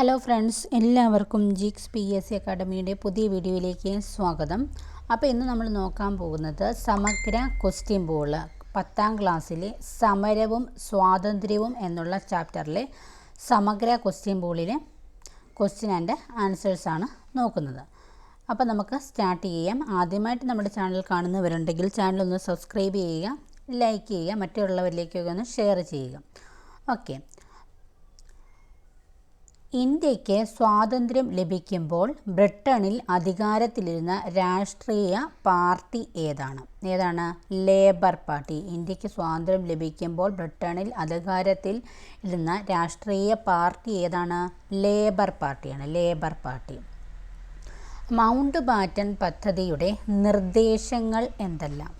Hello friends എല്ലാവർക്കും ജിക്സ് P S C അക്കാഡമിയുടെ പുതിയ വീഡിയോയിലേക്ക് സ്വാഗതം. അപ്പോൾ ഇന്ന് നമ്മൾ നോക്കാൻ പോകുന്നത് സമഗ്ര ക്വസ്റ്റ്യൻ ബോൾ പത്താം ക്ലാസ്സിലെ സമരവും സ്വാതന്ത്ര്യവും എന്നുള്ള ചാപ്റ്ററിലെ സമഗ്ര ക്വസ്റ്റ്യൻ ബോളിലെ ക്വസ്റ്റ്യൻ ആൻഡ് ആൻസേഴ്സാണ് നോക്കുന്നത്. അപ്പോൾ നമുക്ക് സ്റ്റാർട്ട് ചെയ്യാം. ആദ്യമായിട്ട് നമ്മുടെ ചാനൽ കാണുന്നവരുണ്ടെങ്കിൽ ചാനൽ ഒന്ന് സബ്സ്ക്രൈബ് ചെയ്യുക ലൈക്ക് ചെയ്യുക മറ്റുള്ളവരിലേക്കൊക്കെ ഒന്ന് ഷെയർ ചെയ്യുക. ഓക്കെ ഇന്ത്യയ്ക്ക് സ്വാതന്ത്ര്യം ലഭിക്കുമ്പോൾ ബ്രിട്ടണിൽ അധികാരത്തിലിരുന്ന രാഷ്ട്രീയ പാർട്ടി ഏതാണ്? ഏതാണ്? Labour party. ഇന്ത്യയ്ക്ക് സ്വാതന്ത്ര്യം ലഭിക്കുമ്പോൾ ബ്രിട്ടണിൽ അധികാരത്തിൽ ഇരുന്ന രാഷ്ട്രീയ പാർട്ടി ഏതാണ്? ലേബർ പാർട്ടിയാണ്. Labour party. മൗണ്ട് ബാറ്റൻ പദ്ധതിയുടെ നിർദ്ദേശങ്ങൾ എന്തെല്ലാം?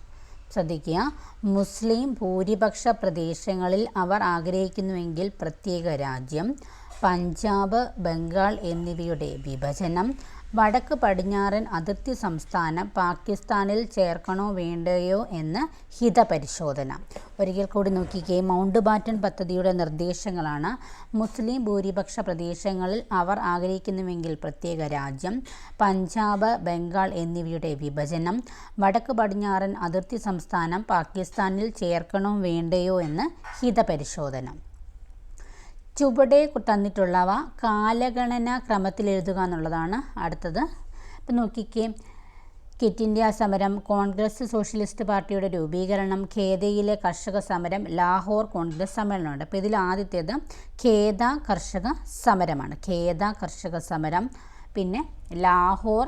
ശ്രദ്ധിക്കുക. മുസ്ലിം ഭൂരിപക്ഷ പ്രദേശങ്ങളിൽ അവർ ആഗ്രഹിക്കുന്നുവെങ്കിൽ പ്രത്യേക രാജ്യം പഞ്ചാബ് ബംഗാൾ എന്നിവയുടെ വിഭജനം വടക്ക് പടിഞ്ഞാറൻ അതിർത്തി സംസ്ഥാനം പാകിസ്ഥാനിൽ ചേർക്കണോ വേണ്ടയോ എന്ന് ഹിതപരിശോധന. ഒരിക്കൽ കൂടി നോക്കിക്കേ മൗണ്ട് ബാറ്റൺ പദ്ധതിയുടെ നിർദ്ദേശങ്ങളാണ്. മുസ്ലിം ഭൂരിപക്ഷ പ്രദേശങ്ങളിൽ അവർ ആഗ്രഹിക്കുന്നുവെങ്കിൽ പ്രത്യേക രാജ്യം പഞ്ചാബ് ബംഗാൾ എന്നിവയുടെ വിഭജനം വടക്ക് പടിഞ്ഞാറൻ അതിർത്തി സംസ്ഥാനം പാകിസ്ഥാനിൽ ചേർക്കണോ വേണ്ടയോ എന്ന് ഹിതപരിശോധന. ചുവടെ തന്നിട്ടുള്ളവ കാലഗണന ക്രമത്തിൽ എഴുതുക എന്നുള്ളതാണ് അടുത്തത്. ഇപ്പം നോക്കിക്കേ ക്വിറ്റ് ഇന്ത്യ സമരം കോൺഗ്രസ് സോഷ്യലിസ്റ്റ് പാർട്ടിയുടെ രൂപീകരണം ഖേദയിലെ കർഷക സമരം ലാഹോർ കോൺഗ്രസ് സമ്മേളനമുണ്ട് അപ്പോൾ ഇതിൽ ആദ്യത്തേത് ഖേദ കർഷക സമരമാണ്. ഖേദ കർഷക സമരം പിന്നെ ലാഹോർ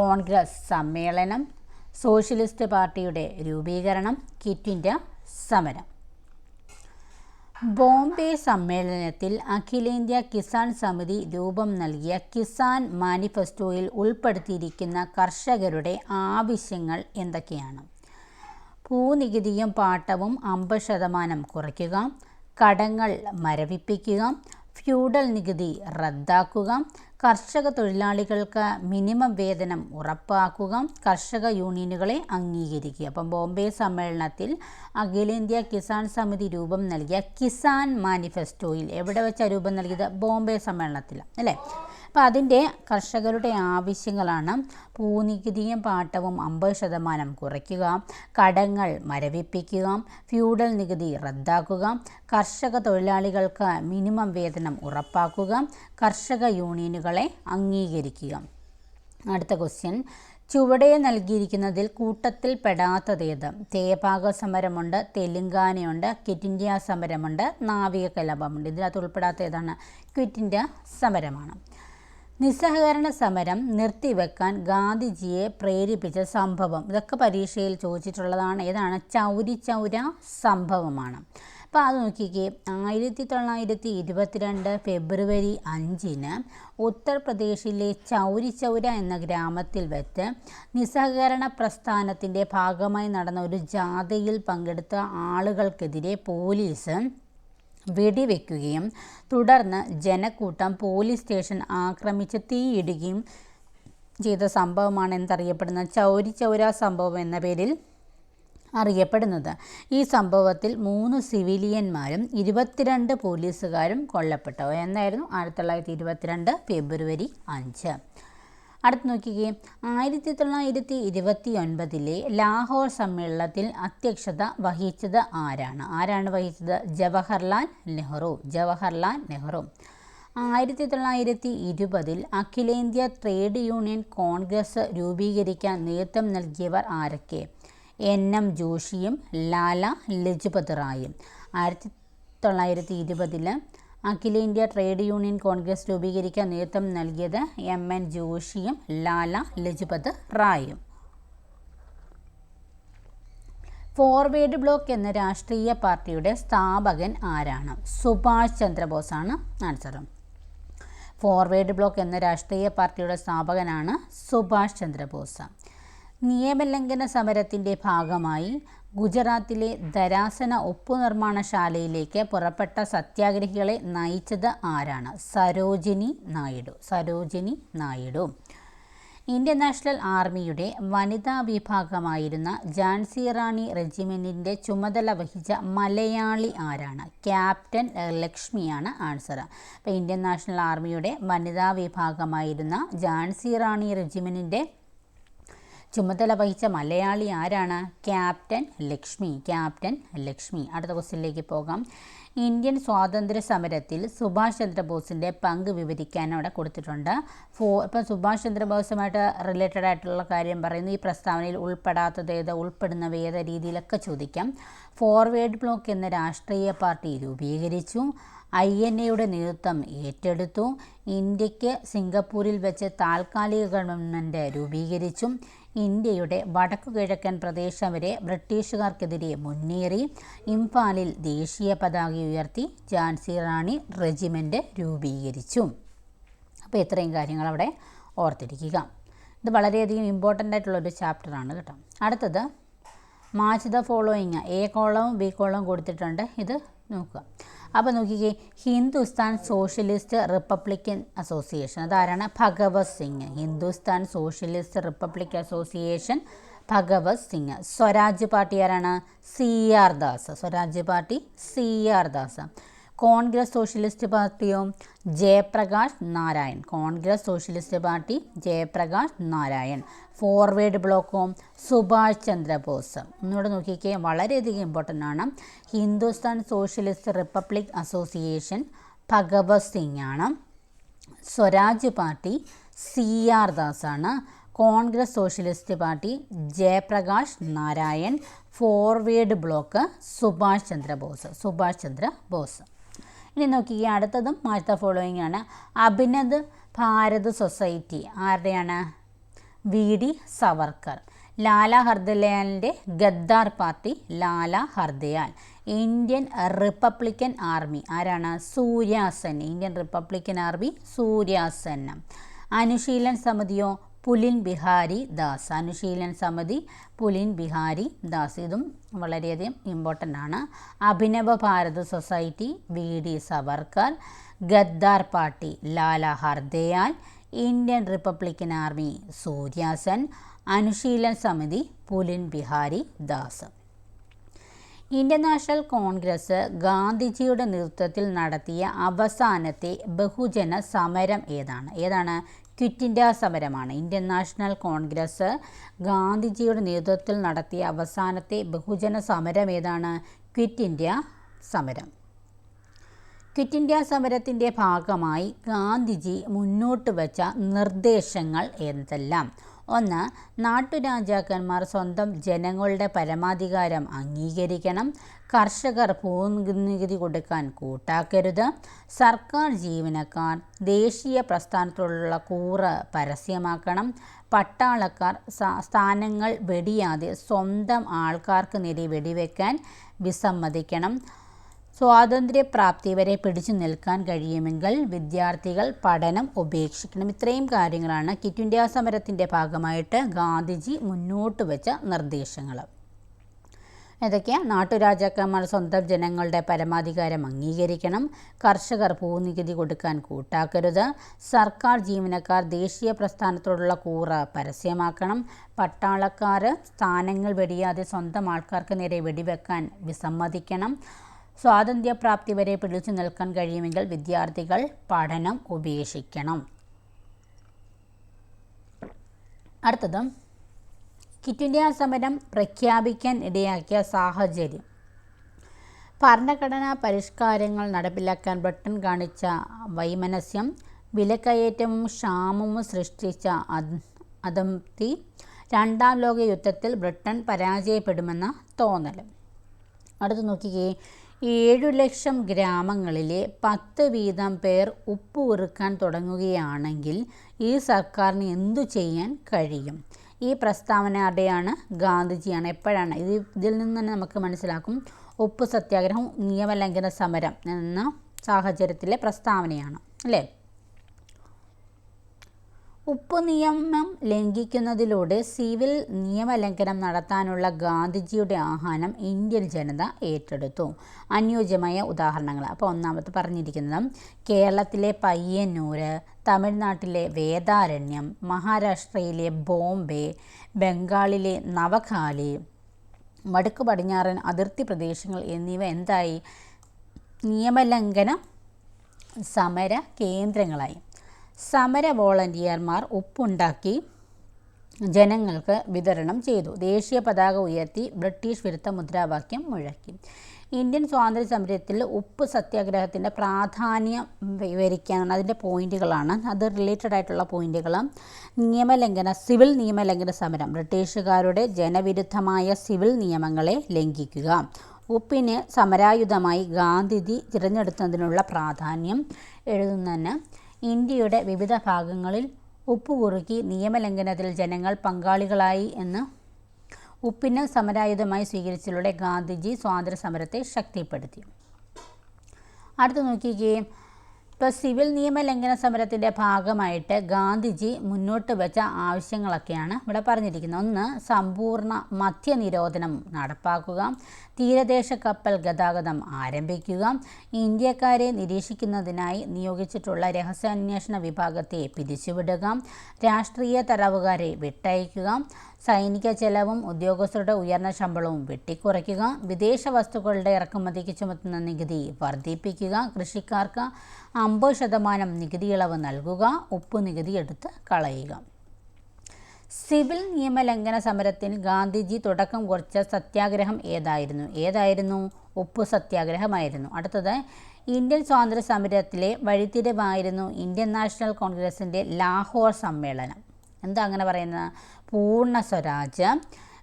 കോൺഗ്രസ് സമ്മേളനം സോഷ്യലിസ്റ്റ് പാർട്ടിയുടെ രൂപീകരണം ക്വിറ്റ് ഇന്ത്യ സമരം. ബോംബെ സമ്മേളനത്തിൽ അഖിലേന്ത്യാ കിസാൻ സമിതി രൂപം നൽകിയ കിസാൻ മാനിഫെസ്റ്റോയിൽ ഉൾപ്പെടുത്തിയിരിക്കുന്ന കർഷകരുടെ ആവശ്യങ്ങൾ എന്തൊക്കെയാണ്? ഭൂനികുതിയും പാട്ടവും അമ്പത് ശതമാനം കുറയ്ക്കുക കടങ്ങൾ മരവിപ്പിക്കുക ഫ്യൂഡൽ നികുതി റദ്ദാക്കുക കർഷക തൊഴിലാളികൾക്ക് മിനിമം വേതനം ഉറപ്പാക്കുക കർഷക യൂണിയനുകളെ അംഗീകരിക്കുക. അപ്പം ബോംബെ സമ്മേളനത്തിൽ അഖിലേന്ത്യാ കിസാൻ സമിതി രൂപം നൽകിയ കിസാൻ മാനിഫെസ്റ്റോയിൽ എവിടെ വെച്ചാണ് രൂപം നൽകിയത്? ബോംബെ സമ്മേളനത്തിൽ അല്ലേ? അപ്പോൾ അതിന്റെ കർഷകരുടെ ആവശ്യങ്ങളാണ് ഭൂനികുതിയും പാട്ടവും അമ്പത് ശതമാനം കുറയ്ക്കുക കടങ്ങൾ മരവിപ്പിക്കുക ഫ്യൂഡൽ നികുതി റദ്ദാക്കുക കർഷക തൊഴിലാളികൾക്ക് മിനിമം വേതനം ഉറപ്പാക്കുക കർഷക യൂണിയനുകളെ അംഗീകരിക്കുക. അടുത്ത ക്വസ്റ്റ്യൻ. ചുവടെ നൽകിയിരിക്കുന്നതിൽ കൂട്ടത്തിൽ പെടാത്തതേത്? തേപാക സമരമുണ്ട് തെലുങ്കാനയുണ്ട് ക്വിറ്റ് ഇന്ത്യ സമരമുണ്ട് നാവിക കലാപമുണ്ട് ഇതിനകത്ത് ഉൾപ്പെടാത്ത ഏതാണ് ക്വിറ്റ് ഇന്ത്യ സമരമാണ്. നിസ്സഹകരണ സമരം നിർത്തിവെക്കാൻ ഗാന്ധിജിയെ പ്രേരിപ്പിച്ച സംഭവം. ഇതൊക്കെ പരീക്ഷയിൽ ചോദിച്ചിട്ടുള്ളതാണ്. ഏതാണ്? ചൗരി ചൗര സംഭവമാണ്. അപ്പോൾ അത് നോക്കിക്കേ. ആയിരത്തി തൊള്ളായിരത്തി ഇരുപത്തിരണ്ട് ഫെബ്രുവരി അഞ്ചിന് ഉത്തർപ്രദേശിലെ ചൗരി ചൗര എന്ന ഗ്രാമത്തിൽ വെച്ച് നിസ്സഹകരണ പ്രസ്ഥാനത്തിന്റെ ഭാഗമായി നടന്ന ഒരു ജാഥയിൽ പങ്കെടുത്ത ആളുകൾക്കെതിരെ പോലീസ് വെടിവെക്കുകയും തുടർന്ന് ജനക്കൂട്ടം പോലീസ് സ്റ്റേഷൻ ആക്രമിച്ച് തീയിടുകയും ചെയ്ത സംഭവമാണ് എന്തറിയപ്പെടുന്ന ചൗരി ചൗര സംഭവം എന്ന പേരിൽ അറിയപ്പെടുന്നത്. ഈ സംഭവത്തിൽ മൂന്ന് സിവിലിയന്മാരും ഇരുപത്തിരണ്ട് പോലീസുകാരും കൊല്ലപ്പെട്ടു. എന്നായിരുന്നു ആയിരത്തി തൊള്ളായിരത്തി ഇരുപത്തിരണ്ട് ഫെബ്രുവരി അഞ്ച്. അടുത്ത് നോക്കിക്കേ. ആയിരത്തി തൊള്ളായിരത്തി ഇരുപത്തി ഒൻപതിലെ ലാഹോർ സമ്മേളനത്തിൽ അധ്യക്ഷത വഹിച്ചത് ആരാണ്? ആരാണ് വഹിച്ചത്? ജവഹർലാൽ നെഹ്റു. ജവഹർലാൽ നെഹ്റു. ആയിരത്തി തൊള്ളായിരത്തി ഇരുപതിൽ അഖിലേന്ത്യാ ട്രേഡ് യൂണിയൻ കോൺഗ്രസ് രൂപീകരിക്കാൻ നേതൃത്വം നൽകിയവർ ആരൊക്കെ? എൻ. എം. ജോഷിയും ലാല ലജ്പത് റായും. ആയിരത്തി തൊള്ളായിരത്തി ഇരുപതിൽ അഖിലേന്ത്യാ ട്രേഡ് യൂണിയൻ കോൺഗ്രസ് രൂപീകരിക്കാൻ നേതൃത്വം നൽകിയത് എം എൻ ജോഷിയും ലാല ലജ്പത് റായും. ഫോർവേഡ് ബ്ലോക്ക് എന്ന രാഷ്ട്രീയ പാർട്ടിയുടെ സ്ഥാപകൻ ആരാണ്? സുഭാഷ് ചന്ദ്രബോസാണ് ആൻസർ ഫോർവേഡ് ബ്ലോക്ക് എന്ന രാഷ്ട്രീയ പാർട്ടിയുടെ സ്ഥാപകനാണ് സുഭാഷ് ചന്ദ്രബോസ്. നിയമലംഘന സമരത്തിന്റെ ഭാഗമായി ഗുജറാത്തിലെ ധരാസന ഉപ്പുനിർമ്മാണശാലയിലേക്ക് പുറപ്പെട്ട സത്യാഗ്രഹികളെ നയിച്ചത് ആരാണ്? സരോജിനി നായിഡു. സരോജിനി നായിഡു. ഇന്ത്യൻ നാഷണൽ ആർമിയുടെ വനിതാ വിഭാഗമായിരുന്ന ജാൻസി റാണി റെജിമെന്റിന്റെ ചുമതല വഹിച്ച മലയാളി ആരാണ്? ക്യാപ്റ്റൻ ലക്ഷ്മിയാണ് ആൻസർ. അപ്പോൾ ഇന്ത്യൻ നാഷണൽ ആർമിയുടെ വനിതാ വിഭാഗമായിരുന്ന ജാൻസി റാണി റെജിമെന്റിന്റെ ചുമതല വഹിച്ച മലയാളി ആരാണ്? ക്യാപ്റ്റൻ ലക്ഷ്മി. ക്യാപ്റ്റൻ ലക്ഷ്മി. അടുത്ത ക്വസ്റ്റ്യനിലേക്ക് പോകാം. ഇന്ത്യൻ സ്വാതന്ത്ര്യ സമരത്തിൽ സുഭാഷ് ചന്ദ്രബോസിന്റെ പങ്ക് വിവരിക്കാൻ അവിടെ കൊടുത്തിട്ടുണ്ട്. ഫോ ഇപ്പം സുഭാഷ് ചന്ദ്രബോസുമായിട്ട് റിലേറ്റഡ് ആയിട്ടുള്ള കാര്യം പറയുന്നു. ഈ പ്രസ്താവനയിൽ ഉൾപ്പെടാത്തത് ഏത് ഉൾപ്പെടുന്നവ ഏത് രീതിയിലൊക്കെ ചോദിക്കാം. ഫോർവേഡ് ബ്ലോക്ക് എന്ന രാഷ്ട്രീയ പാർട്ടി രൂപീകരിച്ചു. ഐ എൻ എയുടെ നേതൃത്വം ഏറ്റെടുത്തു. ഇന്ത്യയ്ക്ക് സിംഗപ്പൂരിൽ വെച്ച് താൽക്കാലിക ഗവൺമെന്റ് രൂപീകരിച്ചു. ഇന്ത്യയുടെ വടക്കു കിഴക്കൻ പ്രദേശം വരെ ബ്രിട്ടീഷുകാർക്കെതിരെ മുന്നേറി ഇംഫാലിൽ ദേശീയ പതാക ഉയർത്തി ഝാൻസി റാണി റെജിമെന്റ് രൂപീകരിച്ചു. അപ്പോൾ ഇത്രയും കാര്യങ്ങൾ അവിടെ ഓർത്തിരിക്കുക. ഇത് വളരെയധികം ഇമ്പോർട്ടന്റ് ആയിട്ടുള്ളൊരു ചാപ്റ്ററാണ് കേട്ടോ. അടുത്തത് മാച്ച് ദ ഫോളോയിങ് എ കോളവും ബി കോളവും കൊടുത്തിട്ടുണ്ട്. ഇത് നോക്കുക. അപ്പോൾ നോക്കിക്കേ ഹിന്ദുസ്ഥാൻ സോഷ്യലിസ്റ്റ് റിപ്പബ്ലിക്കൻ അസോസിയേഷൻ. അതാരാണ്? Bhagat Singh. Hindustan socialist republic association Bhagat Singh. Swaraj party ആരാണ്? C R Das. Swaraj party C R Das. Congress socialist പാർട്ടിയോ Jayaprakash Narayan. Congress socialist party Jayaprakash Narayan. Forward ബ്ലോക്കോ Subhash Chandrabose. ഒന്നുകൂടെ നോക്കിക്കേ വളരെയധികം important ആണ്. Hindustan Socialist Republic Association Bhagat Singh ആണ്. Swaraj party C R ദാസാണ് Congress socialist party Jayaprakash Narayan. Forward bloc Subhash Chandra Bose Subhash Chandra Bose ഇനി നോക്കിക്കുക അടുത്തതും match following ആണ്. Abhinav Bharat society ആരുടെയാണ്? V D Savarkar. Lala ഹർദയാലിന്റെ Ghadar party Lala Hardayal. Indian Republican Army ആരാണ്? Suryasen Indian Republican Army Suryasen. Anushilan സമിതിയോ Pulin Bihari Das. Anushilan Samiti Pulin Bihari Das. ഇതും വളരെയധികം important ആണ്. Abhinav Bharat society V D Savarkar Ghadar party Lala Hardayal Indian republican army Suryasen Anushilan Samiti Pulin Behari Das. Indian national Congress ഗാന്ധിജിയുടെ നേതൃത്വത്തിൽ നടത്തിയ അവസാനത്തെ ബഹുജന സമരം ഏതാണ്? ഏതാണ്? ക്വിറ്റ് ഇന്ത്യ സമരമാണ്. ഇന്ത്യൻ നാഷണൽ കോൺഗ്രസ് ഗാന്ധിജിയുടെ നേതൃത്വത്തിൽ നടത്തിയ അവസാനത്തെ ബഹുജന സമരം ഏതാണ്? ക്വിറ്റ് ഇന്ത്യ സമരം. ക്വിറ്റ് ഇന്ത്യ സമരത്തിന്റെ ഭാഗമായി ഗാന്ധിജി മുന്നോട്ട് വച്ച നിർദ്ദേശങ്ങൾ എന്തെല്ലാം? ഒന്ന് നാട്ടുരാജാക്കന്മാർ സ്വന്തം ജനങ്ങളുടെ പരമാധികാരം അംഗീകരിക്കണം. കർഷകർ ഭൂനികുതി കൊടുക്കാൻ കൂട്ടാക്കരുത്. സർക്കാർ ജീവനക്കാർ ദേശീയ പ്രസ്ഥാനത്തോടുള്ള കൂറ് പരസ്യമാക്കണം. പട്ടാളക്കാർ സ്ഥാനങ്ങൾ വെടിയാതെ സ്വന്തം ആൾക്കാർക്ക് നേരെ വെടിവെക്കാൻ വിസമ്മതിക്കണം. സ്വാതന്ത്ര്യപ്രാപ്തി വരെ പിടിച്ചു നിൽക്കാൻ കഴിയുമെങ്കിൽ വിദ്യാർത്ഥികൾ പഠനം ഉപേക്ഷിക്കണം. ഇത്രയും കാര്യങ്ങളാണ് കിറ്റ് ഇന്ത്യ സമരത്തിന്റെ ഭാഗമായിട്ട് ഗാന്ധിജി മുന്നോട്ട് വെച്ച നിർദ്ദേശങ്ങൾ. ഏതൊക്കെയാണ് നാട്ടുരാജാക്കന്മാർ സ്വന്തം ജനങ്ങളുടെ പരമാധികാരം അംഗീകരിക്കണം. കർഷകർ ഭൂനികുതി കൊടുക്കാൻ കൂട്ടാക്കരുത്. സർക്കാർ ജീവനക്കാർ ദേശീയ പ്രസ്ഥാനത്തോടുള്ള കൂറ് പരസ്യമാക്കണം. പട്ടാളക്കാർ സ്ഥാനങ്ങൾ വെടിയാതെ സ്വന്തം ആൾക്കാർക്ക് നേരെ വെടിവെക്കാൻ വിസമ്മതിക്കണം. സ്വാതന്ത്ര്യപ്രാപ്തി വരെ പിടിച്ചു നിൽക്കാൻ കഴിയുമെങ്കിൽ വിദ്യാർത്ഥികൾ പഠനം ഉപേക്ഷിക്കണം. അടുത്തത് കിറ്റ് ഇന്ത്യ സമരം പ്രഖ്യാപിക്കാൻ ഇടയാക്കിയ സാഹചര്യം. ഭരണഘടനാ പരിഷ്കാരങ്ങൾ നടപ്പിലാക്കാൻ ബ്രിട്ടൻ കാണിച്ച വൈമനസ്യം വിലക്കയറ്റവും ക്ഷാമവും സൃഷ്ടിച്ച അതംപ്തി രണ്ടാം ലോക യുദ്ധത്തിൽ ബ്രിട്ടൻ പരാജയപ്പെടുമെന്ന തോന്നൽ അടുത്ത് നോക്കിക്കേ ഏഴു ലക്ഷം ഗ്രാമങ്ങളിലെ പത്ത് വീതം പേർ ഉപ്പ് ഉറുക്കാൻ തുടങ്ങുകയാണെങ്കിൽ ഈ സർക്കാരിന് എന്തു ചെയ്യാൻ കഴിയും? ഈ പ്രസ്താവന ആരുടെയാണ്? ഗാന്ധിജിയാണ്. എപ്പോഴാണ്? ഇത് ഇതിൽ നിന്ന് തന്നെ നമുക്ക് മനസ്സിലാക്കും. ഉപ്പ് സത്യാഗ്രഹം നിയമലംഘന സമരം എന്ന സാഹചര്യത്തിലെ പ്രസ്താവനയാണ്. അല്ലേ? ഉപ്പ് നിയമം ലംഘിക്കുന്നതിലൂടെ സിവിൽ നിയമലംഘനം നടത്താനുള്ള ഗാന്ധിജിയുടെ ആഹ്വാനം ഇന്ത്യൻ ജനത ഏറ്റെടുത്തു. അനുയോജ്യമായ ഉദാഹരണങ്ങൾ. അപ്പോൾ ഒന്നാമത് പറഞ്ഞിരിക്കുന്നത് കേരളത്തിലെ പയ്യന്നൂർ തമിഴ്നാട്ടിലെ വേദാരണ്യം മഹാരാഷ്ട്രയിലെ ബോംബെ ബംഗാളിലെ നവഖാലി വടക്ക് പടിഞ്ഞാറൻ അതിർത്തി പ്രദേശങ്ങൾ എന്നിവ എന്തായി? നിയമലംഘന സമര കേന്ദ്രങ്ങളായി. സമര വോളണ്ടിയർമാർ ഉപ്പുണ്ടാക്കി ജനങ്ങൾക്ക് വിതരണം ചെയ്തു. ദേശീയ പതാക ഉയർത്തി ബ്രിട്ടീഷ് വിരുദ്ധ മുദ്രാവാക്യം മുഴക്കി. ഇന്ത്യൻ സ്വാതന്ത്ര്യ സമരത്തിൽ ഉപ്പ് സത്യാഗ്രഹത്തിന്റെ പ്രാധാന്യം വിവരിക്കാനാണ് അതിന്റെ പോയിന്റുകളാണ്. അത് റിലേറ്റഡ് ആയിട്ടുള്ള പോയിന്റുകൾ നിയമലംഘന സിവിൽ നിയമലംഘന സമരം. ബ്രിട്ടീഷുകാരുടെ ജനവിരുദ്ധമായ സിവിൽ നിയമങ്ങളെ ലംഘിക്കുക. ഉപ്പിന് സമരായുധമായി ഗാന്ധിജി തിരഞ്ഞെടുത്തതിനുള്ള പ്രാധാന്യം എഴുതുന്നതിന് ഇന്ത്യയുടെ വിവിധ ഭാഗങ്ങളിൽ ഉപ്പുകുറുക്കി നിയമലംഘനത്തിൽ ജനങ്ങൾ പങ്കാളികളായി എന്ന് ഉപ്പിന് സമരായുധമായി സ്വീകരിച്ചതിലൂടെ ഗാന്ധിജി സ്വാതന്ത്ര്യ സമരത്തെ ശക്തിപ്പെടുത്തി. അടുത്ത് നോക്കിക്കേ ഇപ്പോൾ സിവിൽ നിയമലംഘന സമരത്തിന്റെ ഭാഗമായിട്ട് ഗാന്ധിജി മുന്നോട്ട് വെച്ച ആവശ്യങ്ങളൊക്കെയാണ് ഇവിടെ പറഞ്ഞിരിക്കുന്നത്. ഒന്ന് സമ്പൂർണ മദ്യനിരോധനം നടപ്പാക്കുക. തീരദേശ കപ്പൽ ഗതാഗതം ആരംഭിക്കുക. ഇന്ത്യക്കാരെ നിരീക്ഷിക്കുന്നതിനായി നിയോഗിച്ചിട്ടുള്ള രഹസ്യാന്വേഷണ വിഭാഗത്തെ പിരിച്ചുവിടുക. രാഷ്ട്രീയ തടവുകാരെ വിട്ടയക്കുക. സൈനിക ചെലവും ഉദ്യോഗസ്ഥരുടെ ഉയർന്ന ശമ്പളവും വെട്ടിക്കുറയ്ക്കുക വിദേശ വസ്തുക്കളുടെ ഇറക്കുമതിക്ക് ചുമത്തുന്ന നികുതി വർദ്ധിപ്പിക്കുക കൃഷിക്കാർക്ക് അമ്പത് ശതമാനം നികുതി ഇളവ് നൽകുക ഉപ്പ് നികുതി എടുത്ത് കളയുക. സിവിൽ നിയമലംഘന സമരത്തിൽ ഗാന്ധിജി തുടക്കം കുറിച്ച സത്യാഗ്രഹം ഏതായിരുന്നു? ഏതായിരുന്നു? ഉപ്പ് സത്യാഗ്രഹമായിരുന്നു. അടുത്തത് ഇന്ത്യൻ സ്വാതന്ത്ര്യ സമരത്തിലെ വഴിത്തിരിവായിരുന്നു ഇന്ത്യൻ നാഷണൽ കോൺഗ്രസിന്റെ ലാഹോർ സമ്മേളനം. എന്താ അങ്ങനെ പറയുന്നത്? പൂർണ സ്വരാജ്യം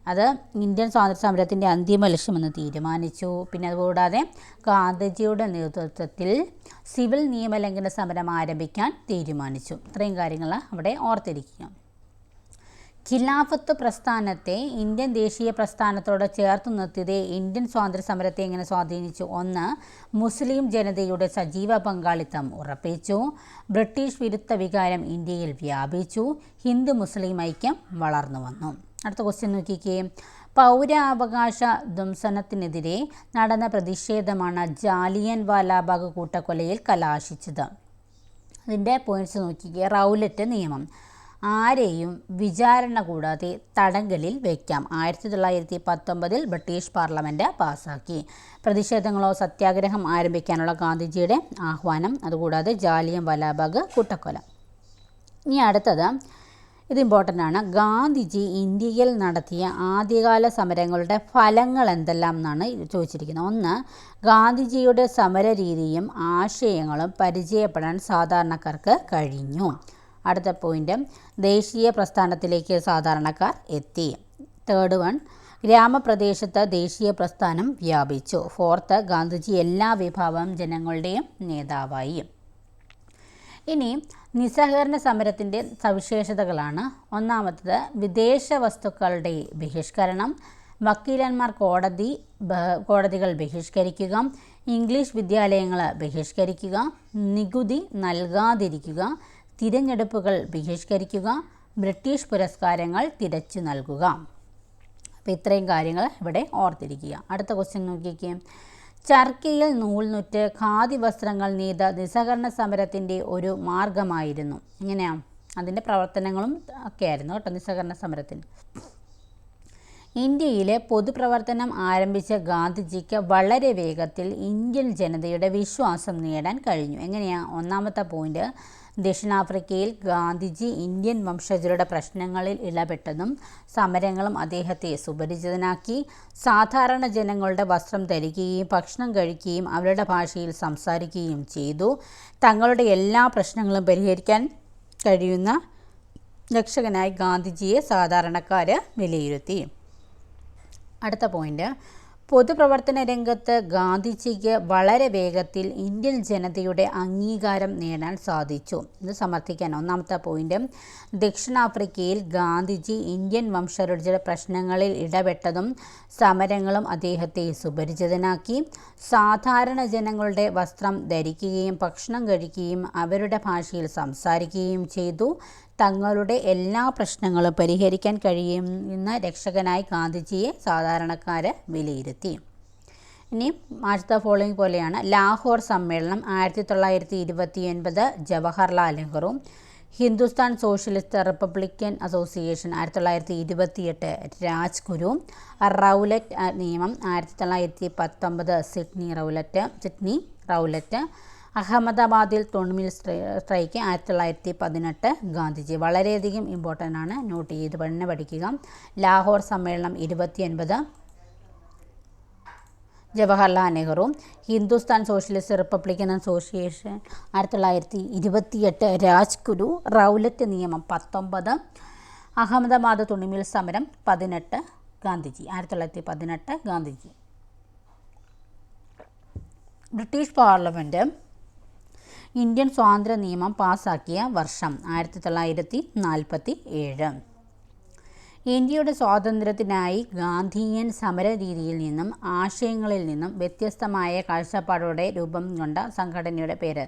അത് ഇന്ത്യൻ സ്വാതന്ത്ര്യ സമരത്തിന്റെ അന്തിമ ലക്ഷ്യമെന്ന് തീരുമാനിച്ചു. പിന്നെ അതുകൂടാതെ ഗാന്ധിജിയുടെ നേതൃത്വത്തിൽ സിവിൽ നിയമലംഘന സമരം ആരംഭിക്കാൻ തീരുമാനിച്ചു. ഇത്രയും കാര്യങ്ങൾ അവിടെ ഓർത്തിരിക്കുക. ഖിലാഫത്ത് പ്രസ്ഥാനത്തെ ഇന്ത്യൻ ദേശീയ പ്രസ്ഥാനത്തോട് ചേർത്ത് നിർത്തിയത് ഇന്ത്യൻ സ്വാതന്ത്ര്യ സമരത്തെ എങ്ങനെ സ്വാധീനിച്ചു ഒന്ന് മുസ്ലിം ജനതയുടെ സജീവ പങ്കാളിത്തം ഉറപ്പിച്ചു. ബ്രിട്ടീഷ് വിരുദ്ധ വികാരം ഇന്ത്യയിൽ വ്യാപിച്ചു. ഹിന്ദു മുസ്ലിം ഐക്യം വളർന്നു വന്നു. അടുത്ത ക്വസ്റ്റ്യൻ നോക്കിക്കേ. പൗരാവകാശ ധ്വംസനത്തിനെതിരെ നടന്ന പ്രതിഷേധമാണ് ജാലിയൻ വാലാബാഗ് കൂട്ടക്കൊലയിൽ കലാശിച്ചത്. അതിന്റെ പോയിന്റ്സ് നോക്കിക്കേ. റൗലറ്റ് നിയമം. ആരെയും വിചാരണ കൂടാതെ തടങ്കലിൽ വയ്ക്കാം ആയിരത്തി തൊള്ളായിരത്തി പത്തൊമ്പതിൽ ബ്രിട്ടീഷ് പാർലമെന്റ് പാസാക്കി. പ്രതിഷേധങ്ങളോ സത്യാഗ്രഹം ആരംഭിക്കാനുള്ള ഗാന്ധിജിയുടെ ആഹ്വാനം അതുകൂടാതെ ജാലിയം വലാബാഗ് കൂട്ടക്കൊല. ഇനി അടുത്തത്. ഇത് ഇമ്പോർട്ടന്റ് ആണ്. ഗാന്ധിജി ഇന്ത്യയിൽ നടത്തിയ ആദ്യകാല സമരങ്ങളുടെ ഫലങ്ങൾ എന്തെല്ലാം എന്നാണ് ചോദിച്ചിരിക്കുന്നത്. ഒന്ന് ഗാന്ധിജിയുടെ സമര രീതിയും ആശയങ്ങളും പരിചയപ്പെടാൻ സാധാരണക്കാർക്ക് കഴിഞ്ഞു. അടുത്ത പോയിന്റ് ദേശീയ പ്രസ്ഥാനത്തിലേക്ക് സാധാരണക്കാർ എത്തി. തേർഡ് വൺ ഗ്രാമപ്രദേശത്ത് ദേശീയ പ്രസ്ഥാനം വ്യാപിച്ചു. ഫോർത്ത് ഗാന്ധിജി എല്ലാ വിഭാഗം ജനങ്ങളുടെയും നേതാവായി. ഇനി നിസ്സഹകരണ സമരത്തിന്റെ സവിശേഷതകളാണ്. ഒന്നാമത്തത് വിദേശ വസ്തുക്കളുടെ ബഹിഷ്കരണം വക്കീലന്മാർ കോടതി കോടതികൾ ബഹിഷ്കരിക്കുക ഇംഗ്ലീഷ് വിദ്യാലയങ്ങൾ ബഹിഷ്കരിക്കുക നികുതി നൽകാതിരിക്കുക തിരഞ്ഞെടുപ്പുകൾ ബഹിഷ്കരിക്കുക ബ്രിട്ടീഷ് പുരസ്കാരങ്ങൾ തിരച്ചു നൽകുക. അപ്പോൾ ഇത്രയും കാര്യങ്ങൾ ഇവിടെ ഓർത്തിരിക്കുക. അടുത്ത ക്വസ്റ്റ്യൻ നോക്കിക്കേ ചർക്കയിൽ നൂൽനുറ്റ് ഖാദി വസ്ത്രങ്ങൾ നെയ്ത നിസ്സഹകരണ സമരത്തിന്റെ ഒരു മാർഗമായിരുന്നു. ഇങ്ങനെയാണ് അതിന്റെ പ്രവർത്തനങ്ങളും ഒക്കെ ആയിരുന്നു കേട്ടോ നിസ്സഹകരണ സമരത്തിന്. ഇന്ത്യയിലെ പൊതുപ്രവർത്തനം ആരംഭിച്ച ഗാന്ധിജിക്ക് വളരെ വേഗത്തിൽ ഇന്ത്യൻ ജനതയുടെ വിശ്വാസം നേടാൻ കഴിഞ്ഞു. എങ്ങനെയാണ് ഒന്നാമത്തെ പോയിന്റ് ദക്ഷിണാഫ്രിക്കയിൽ ഗാന്ധിജി ഇന്ത്യൻ വംശജരുടെ പ്രശ്നങ്ങളിൽ ഇടപെട്ടതും സമരങ്ങളും അദ്ദേഹത്തെ സുപരിചിതനാക്കി. സാധാരണ ജനങ്ങളുടെ വസ്ത്രം ധരിക്കുകയും ഭക്ഷണം കഴിക്കുകയും അവരുടെ ഭാഷയിൽ സംസാരിക്കുകയും ചെയ്തു. തങ്ങളുടെ എല്ലാ പ്രശ്നങ്ങളും പരിഹരിക്കാൻ കഴിയുന്ന രക്ഷകനായി ഗാന്ധിജിയെ സാധാരണക്കാർ വിലയിരുത്തി. അടുത്ത പോയിന്റ് പൊതുപ്രവർത്തന രംഗത്ത് ഗാന്ധിജിക്ക് വളരെ വേഗത്തിൽ ഇന്ത്യൻ ജനതയുടെ അംഗീകാരം നേടാൻ സാധിച്ചു. ഇത് സമർത്ഥിക്കാൻ ഒന്നാമത്തെ പോയിന്റ്. ദക്ഷിണാഫ്രിക്കയിൽ ഗാന്ധിജി ഇന്ത്യൻ വംശജരുടെ പ്രശ്നങ്ങളിൽ ഇടപെട്ടതും സമരങ്ങളും അദ്ദേഹത്തെ സുപരിചിതനാക്കി. സാധാരണ ജനങ്ങളുടെ വസ്ത്രം ധരിക്കുകയും ഭക്ഷണം കഴിക്കുകയും അവരുടെ ഭാഷയിൽ സംസാരിക്കുകയും ചെയ്തു. തങ്ങളുടെ എല്ലാ പ്രശ്നങ്ങളും പരിഹരിക്കാൻ കഴിയുന്ന രക്ഷകനായി ഗാന്ധിജിയെ സാധാരണക്കാർ വിലയിരുത്തി. ഇനി അടുത്ത ഫോളോയിങ് പോലെയാണ്. ലാഹോർ സമ്മേളനം ആയിരത്തി തൊള്ളായിരത്തി ഇരുപത്തി ഒൻപത് Jawaharlal Nehru Hindustan socialist republican association ആയിരത്തി തൊള്ളായിരത്തി ഇരുപത്തിയെട്ട് രാജ്ഗുരു റൗലറ്റ് നിയമം ആയിരത്തി തൊള്ളായിരത്തി പത്തൊമ്പത് സിഡ്നി റൗലറ്റ് സിഡ്നി റൗലറ്റ് അഹമ്മദാബാദിൽ തുണിമിൽ സ്ട്രൈക്ക് ആയിരത്തി തൊള്ളായിരത്തി പതിനെട്ട് ഗാന്ധിജി. വളരെയധികം ഇമ്പോർട്ടന്റ് ആണ് നോട്ട് ചെയ്ത് തന്നെ പഠിക്കുക. ലാഹോർ സമ്മേളനം ഇരുപത്തിയൊൻപത് Jawaharlal Nehru. Hindustan socialist republican association ആയിരത്തി തൊള്ളായിരത്തി ഇരുപത്തിയെട്ട് രാജ്ഗുരു റൗലറ്റ് നിയമം പത്തൊമ്പത് അഹമ്മദാബാദ് തുണിമിൽ സമരം പതിനെട്ട് ഗാന്ധിജി. ആയിരത്തി തൊള്ളായിരത്തി പതിനെട്ട് ഗാന്ധിജി. ബ്രിട്ടീഷ് പാർലമെന്റ് ഇന്ത്യൻ സ്വാതന്ത്ര്യ നിയമം പാസാക്കിയ വർഷം ആയിരത്തി തൊള്ളായിരത്തി നാൽപ്പത്തി ഏഴ് ഇന്ത്യയുടെ സ്വാതന്ത്ര്യത്തിനായി ഗാന്ധിയൻ സമരരീതിയിൽ നിന്നും ആശയങ്ങളിൽ നിന്നും വ്യത്യസ്തമായ കാഴ്ചപ്പാടോടെ രൂപം കൊണ്ട സംഘടനയുടെ പേര്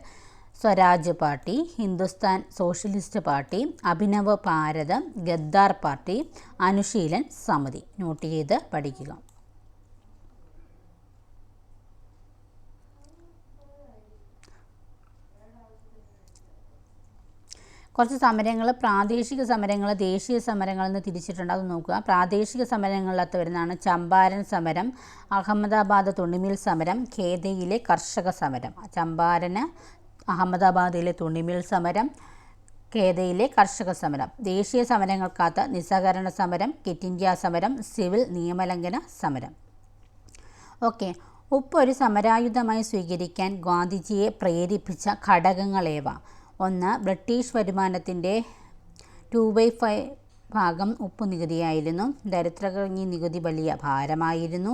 Swaraj party Hindustan socialist party Abhinav Bharat Ghadar party Anushilan Samiti. Note ചെയ്ത് പഠിക്കുക. കുറച്ച് സമരങ്ങൾ പ്രാദേശിക സമരങ്ങൾ ദേശീയ സമരങ്ങൾ എന്ന് തിരിച്ചിട്ടുണ്ട്. അത് നോക്കുക. പ്രാദേശിക സമരങ്ങളിലകത്ത് വരുന്നതാണ് ചമ്പാരൻ സമരം അഹമ്മദാബാദ് തുണിമിൽ സമരം ഖേദയിലെ കർഷക സമരം. ചമ്പാരന് അഹമ്മദാബാദിലെ തുണിമിൽ സമരം ഖേദയിലെ കർഷക സമരം. ദേശീയ സമരങ്ങൾക്കകത്ത് നിസ്സഹകരണ സമരം കിറ്റ് ഇന്ത്യ സമരം സിവിൽ നിയമലംഘന സമരം. ഓക്കെ. ഉപ്പ് ഒരു സമരായുധമായി സ്വീകരിക്കാൻ ഗാന്ധിജിയെ പ്രേരിപ്പിച്ച ഘടകങ്ങളേവ? ഒന്ന് ബ്രിട്ടീഷ് വരുമാനത്തിന്റെ ടു ബൈ ഫൈവ് ഭാഗം ഉപ്പ് നികുതിയായിരുന്നു. ദരിദ്രകഞ്ഞി നികുതി വലിയ ഭാരമായിരുന്നു.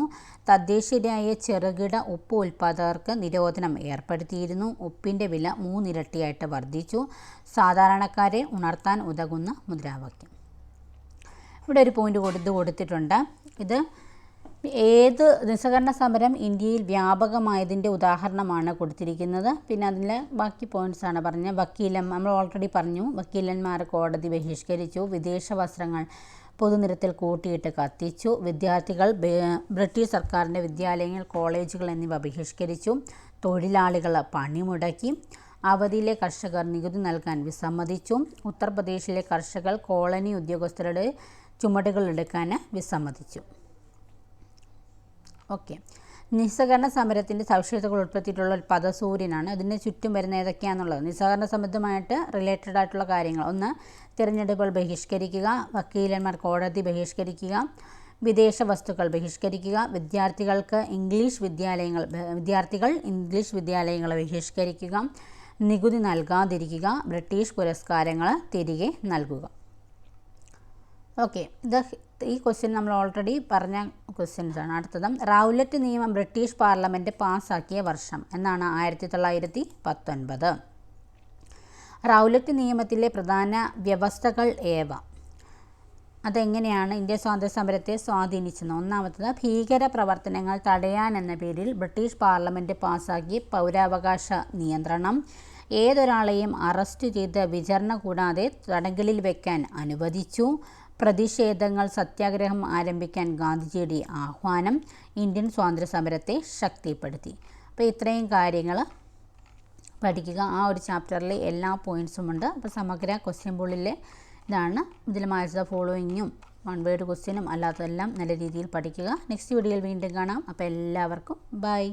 തദ്ദേശീയരായ ചെറുകിട ഉപ്പ് ഉൽപ്പാദകർക്ക് നിരോധനം ഏർപ്പെടുത്തിയിരുന്നു. ഉപ്പിന്റെ വില മൂന്നിരട്ടിയായിട്ട് വർദ്ധിച്ചു. സാധാരണക്കാരെ ഉണർത്താൻ ഉതകുന്ന മുദ്രാവാക്യം. ഇവിടെ ഒരു പോയിന്റ് കൊടുത്ത് കൊടുത്തിട്ടുണ്ട്. ഇത് ഏത് നിസ്സഹകരണ സമരം ഇന്ത്യയിൽ വ്യാപകമായതിന്റെ ഉദാഹരണമാണ് കൊടുത്തിരിക്കുന്നത്. പിന്നെ അതിലെ ബാക്കി പോയിന്റ്സ് ആണ് പറഞ്ഞത്. വക്കീലൻ നമ്മൾ ഓൾറെഡി പറഞ്ഞു. വക്കീലന്മാർ കോടതി ബഹിഷ്കരിച്ചു. വിദേശ വസ്ത്രങ്ങൾ പൊതുനിരത്തിൽ കൂട്ടിയിട്ട് കത്തിച്ചു. വിദ്യാർത്ഥികൾ ബ്രിട്ടീഷ് സർക്കാരിന്റെ വിദ്യാലയങ്ങൾ കോളേജുകൾ എന്നിവ ബഹിഷ്കരിച്ചു. തൊഴിലാളികൾ പണിമുടക്കി. അവധിയിലെ കർഷകർ നികുതി നൽകാൻ വിസമ്മതിച്ചു. ഉത്തർപ്രദേശിലെ കർഷകർ കോളനി ഉദ്യോഗസ്ഥരുടെ ചുമടുകൾ എടുക്കാൻ വിസമ്മതിച്ചു. ഓക്കെ. നിസ്സഹകരണ സമരത്തിന്റെ സവിശേഷതകൾ ഉൾപ്പെടുത്തിയിട്ടുള്ള ഒരു പദസൂര്യനാണ്. അതിന് ചുറ്റും വരുന്ന ഏതൊക്കെയാണെന്നുള്ളത് നിസ്സഹകരണ സംബന്ധമായിട്ട് റിലേറ്റഡ് ആയിട്ടുള്ള കാര്യങ്ങൾ. ഒന്ന് തിരഞ്ഞെടുപ്പുകൾ ബഹിഷ്കരിക്കുക. വക്കീലന്മാർ കോടതി ബഹിഷ്കരിക്കുക. വിദേശ വസ്തുക്കൾ ബഹിഷ്കരിക്കുക. വിദ്യാർത്ഥികൾക്ക് ഇംഗ്ലീഷ് വിദ്യാലയങ്ങൾ വിദ്യാർത്ഥികൾ ഇംഗ്ലീഷ് വിദ്യാലയങ്ങൾ ബഹിഷ്കരിക്കുക. നികുതി നൽകാതിരിക്കുക. ബ്രിട്ടീഷ് പുരസ്കാരങ്ങൾ തിരികെ നൽകുക. ഓക്കെ. ഇത് ഈ ക്വസ്റ്റ്യൻ നമ്മൾ ഓൾറെഡി പറഞ്ഞ ക്വസ്റ്റ്യൻസ് ആണ്. അടുത്തത് റൗലറ്റ് നിയമം ബ്രിട്ടീഷ് പാർലമെന്റ് പാസ്സാക്കിയ വർഷം എന്നാണ് ആയിരത്തി തൊള്ളായിരത്തി പത്തൊൻപത് റൗലറ്റ് നിയമത്തിലെ പ്രധാന വ്യവസ്ഥകൾ ഏവ? അതെങ്ങനെയാണ് ഇന്ത്യ സ്വാതന്ത്ര്യ സമരത്തെ സ്വാധീനിച്ചത്? ഒന്നാമത്തത് ഭീകര പ്രവർത്തനങ്ങൾ തടയാൻ എന്ന പേരിൽ ബ്രിട്ടീഷ് പാർലമെന്റ് പാസ്സാക്കിയ പൗരാവകാശ നിയന്ത്രണം. ഏതൊരാളെയും അറസ്റ്റ് ചെയ്ത് വിചാരണ കൂടാതെ തടങ്കലിൽ വയ്ക്കാൻ അനുവദിച്ചു. പ്രതിഷേധങ്ങൾ സത്യാഗ്രഹം ആരംഭിക്കാൻ ഗാന്ധിജിയുടെ ആഹ്വാനം ഇന്ത്യൻ സ്വാതന്ത്ര്യ സമരത്തെ ശക്തിപ്പെടുത്തി. അപ്പോൾ ഇത്രയും കാര്യങ്ങൾ പഠിക്കുക. ആ ഒരു ചാപ്റ്ററിൽ എല്ലാ പോയിന്റ്സും ഉണ്ട്. അപ്പോൾ സമഗ്ര ക്വസ്റ്റ്യൻ ബോളിലെ ഇതാണ് ഇതിൽ മാറ്റ ഫോളോയിങ്ങും വൺ വേർഡ് ക്വസ്റ്റ്യനും അല്ലാത്തതെല്ലാം നല്ല രീതിയിൽ പഠിക്കുക. നെക്സ്റ്റ് വീഡിയോയിൽ വീണ്ടും കാണാം. അപ്പോൾ എല്ലാവർക്കും ബൈ